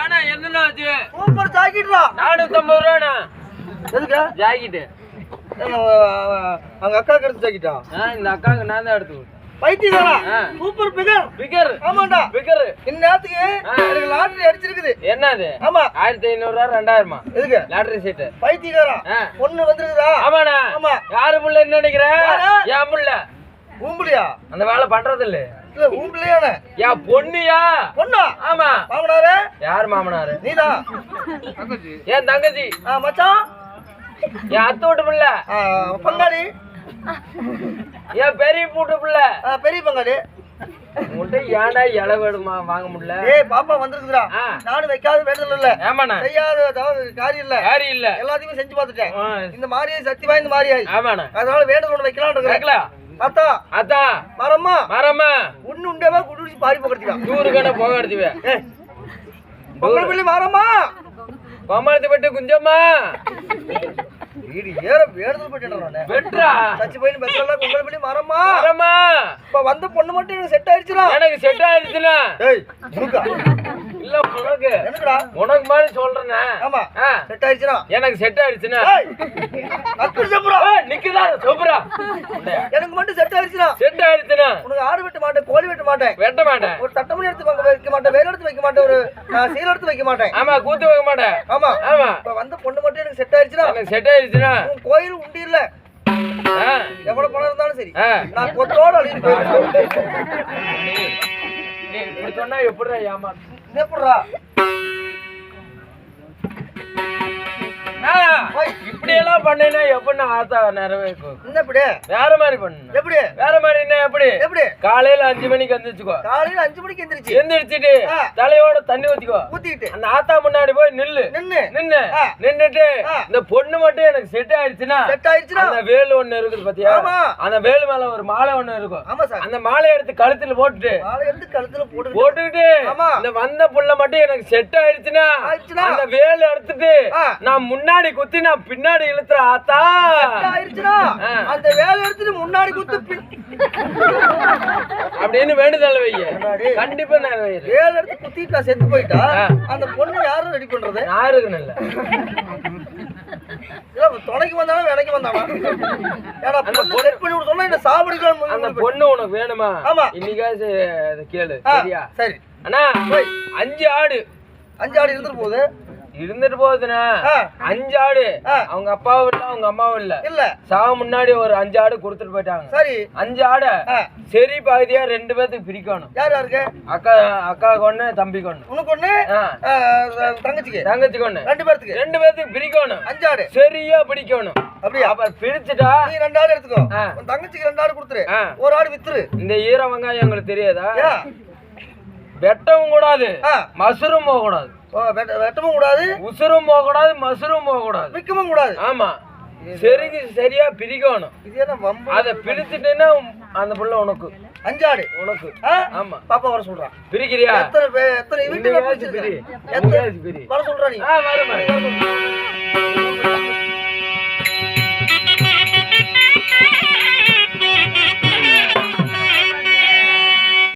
ஏன்னா என்னண்ணா ஆச்சு சூப்பர் ஜாக்கெட்ரா. நானூத்தம்பது ரூபாண்ணா. எதுக்கு? ஜாக்கெட்டு. அவங்க அக்கா எடுத்து ஜாக்கெட்டா? இந்த அக்காவுக்கு நான் தான் எடுத்து ஆ. Super figure. பிகர். ஆமாண்டா. பிகர். இந்நேரத்துக்கு. எனக்கு லாட்டரி அடிச்சிருக்குது. என்னது? ஆமா. ஆயிரத்தி ஐநூறுரூவா ரெண்டாயிரமா? எதுக்கு? லாட்டரி சீட்டு பைத்தியக்காரா. பொண்ணு வந்திருக்குதா? ஆமாண்ணா. ஆமா. யாரு புள்ள என்ன நினைக்கிற? யாரு? என் புள்ள. ஊம்புலியா அந்த வேலை பண்றது இல்ல இல்ல என் பொண்ணுயா? பொண்ணா? ஆமா. மாமனாரே? யார் மாமனாரு? நீதான் என் தங்கச்சி? ஆ, மச்சான்? என் அத்தை வீட்டு புள்ள? பங்காளி? என் பெரிய பூட்டு புள்ள? ஆ, பெரிய பங்காளி. உங்கள்கிட்ட ஏன்டா இலை வேணுமா வாங்க முடியல? ஏய் பாப்பா வந்திருக்குதுடா. ஆ. நானும் வைக்காத வேண்டுதல் இல்ல. ஆமாண்ணா செய்யாத காரியம் இல்ல. யாரு இல்ல. எல்லாத்தையுமே செஞ்சு பார்த்துட்டேன். ஆ, இந்த மாதிரியே சக்தி வாய்ந்த மாதிரியாய் ஆமாண்ணா. அதனால வேண்டுதல் ஒண்ணு வைக்கலாம்னு இருக்கிறேன். அத்தா அதான் மரம்மா. மரமா உண்ணு உண்டேவா குடிச்சு பாரி பக்கத்துக்கா டூருக்கான போக எடுத்துவேன் பொங்கல் பிள்ளை மரம்மா. பொம்மாளத்தை பட்டு குஞ்சம்மா. வீடு ஏற வேண்டுதல் போயிட்டேன் நானு. வெட்ரா சச்சி பையன் பெற்றல பொங்கல் பிள்ளை மரம்மா. மரமா இப்ப வந்த பொண்ணு மட்டும் எனக்கு செட் ஆயிடுச்சுடா. எனக்கு செட் ஆயிடுச்சுண்ணா ஏய் உனக்கா இல்ல உனக்கு. எனக்குடா உனக்கு மாதிரி சொல்றேனே. ஆமா. செட் ஆயிடுச்சுடா எனக்கு செட் ஆயிடுச்சுண்ணா ஏய்! அக்கு சப்புரா ஏய், நிக்குதா எனக்கு மட்டும் செட் ஆயிடுச்சுடா செட் ஆயிடுச்சுண்ணா உனக்கு ஆடு வெட்ட மாட்டேன் கோழி வெட்ட மாட்டேன். வெட்ட மாட்டேன். ஒரு தட்டமணி எடுத்து வைக்க- மாட்டேன் வேலை எடுத்து வைக்க மாட்டேன் ஒரு சீலை எடுத்து வைக்க மாட்டேன். ஆமா கூத்து வைக்க மாட்டேன். ஆமா. ஆமா. இப்ப வந்த பொண்ணு மட்டும் எனக்கு செட் ஆயிடுச்சுடா எனக்கு செட் ஆயிடுச்சுண்ணா உன் கோயில் உண்டி இல்ல. எவ்வளவு பணம் இருந்தாலும் சரி. நான் கொத்தோட அழிஞ்சு போயிருக்கேன் நீ இப்படி சொன்னா எப்படிடா ஏமா எப்படிடா இப்படி எல்லாம் பண்ணேன்னா எப்படி ஆத்தா நிறைவேற்றும் என்ன இப்படி? வேற மாதிரி பண்ணு எப்படி? வேற மாதிரி என்ன எப்படி? எப்படி? காலையில அஞ்சு மணிக்கு எந்திரிச்சுக்கோ. காலையில அஞ்சு மணிக்கு எந்திரிச்சு. எந்திரிச்சிட்டு. தலையோட தண்ணி ஊத்திக்கோ. ஊத்திக்கிட்டு. அந்த ஆத்தா முன்னாடி போய் நில்லு. நின்னு. நின்னு. ஆ. நின்னுட்டு. இந்த பொண்ணு மட்டும் எனக்கு செட் ஆயிடுச்சுன்னா செட் ஆயிடுச்சுடா அந்த வேலு ஒண்ணு இருக்குது பாத்தியா. அந்த வேலு மேல ஒரு மாலை ஒண்ணு இருக்கும். ஆமா சார். அந்த மாலையை எடுத்து கழுத்துல போட்டுட்டு மாலை எடுத்து கழுத்துல போட்டு போட்டுக்கிட்டு ஆமா. இந்த வந்த புள்ள மட்டும் எனக்கு செட் ஆயிடுச்சுன்னா ஆயிடுச்சுன்னா? அந்த வேலு எடுத்துட்டு. நான் முன்னாடி குத்தி நான் பின்னாடி இழுத்துற ஆத்தா. ஆயிடுச்சுடா ஆ. அந்த வேலை எடுத்துட்டு முன்னாடி குத்து அப்படின்னு வேண்டுதல் வைய. கண்டிப்பா நான் வேலை எடுத்து குத்திட்டு நான் செத்து போயிட்டா. அந்த பொண்ணு யாரும் ரெடி பண்றது? யாருக்கு இல்ல. துணைக்கு வந்தாலும் வேலைக்கு வந்தானா? ஏடா பொண்ணு செட் பண்ணி சொன்னா என்ன சாப்பிடுக்கலாம் அந்த பொண்ணு உனக்கு வேணுமா? ஆமா. இன்னைக்காச்சு இதை கேளு சரியா? சரி. அண்ணா அஞ்சு ஆடு. அஞ்சு ஆடு இருந்துட்டு போகுது. இருந்துட்டு போகுதுண்ணா. அஞ்சு ஆடு. அவங்க அப்பாவும் இல்ல அவங்க அம்மாவும் இல்ல. இல்ல. சாவ முன்னாடி ஒரு அஞ்சு ஆடு கொடுத்துட்டு போயிட்டாங்க. சரி. அஞ்சு ஆடை. சரி பகுதியா ரெண்டு பேத்துக்கு பிரிக்கணும். யார் யாருக்கு? அக்கா அக்கா கொண்டு தம்பி கொண்டு உனக்கு ஒண்ணு? தங்கச்சிக்கு? தங்கச்சி கொண்டு ரெண்டு பேர்த்துக்கு? ரெண்டு பேத்துக்கு பிரிக்கணும். அஞ்சு ஆடு. சரியா பிடிக்கணும் அப்படியா? அப்புறம் பிரிச்சுட்டா நீ ரெண்டு ஆடு எடுத்துக்கோ. தங்கச்சிக்கு ரெண்டு ஆடு கொடுத்துரு. ஒரு ஆடு வித்துரு. இந்த ஈர வெங்காயம் எங்களுக்கு தெரியாதா? வெட்டவும் கூடாது. மசுரும் போக கூடாது. வெட்டவும் கூடாது? உசுரும் போக கூடாது மசுரும் போக கூடாது. விற்கவும் கூடாது. ஆமா. சரிக்கு சரியா பிரிக்கணும். அதை பிரிச்சுட்டேன்னா அந்த புள்ள உனக்கு. அஞ்சு ஆடு உனக்கு? ஆமா. பாப்பா வர சொல்றான் பிரிக்கிறியா? எத்தனை எத்தனை பிரி? எத்தனை? வர சொல்றா நீ.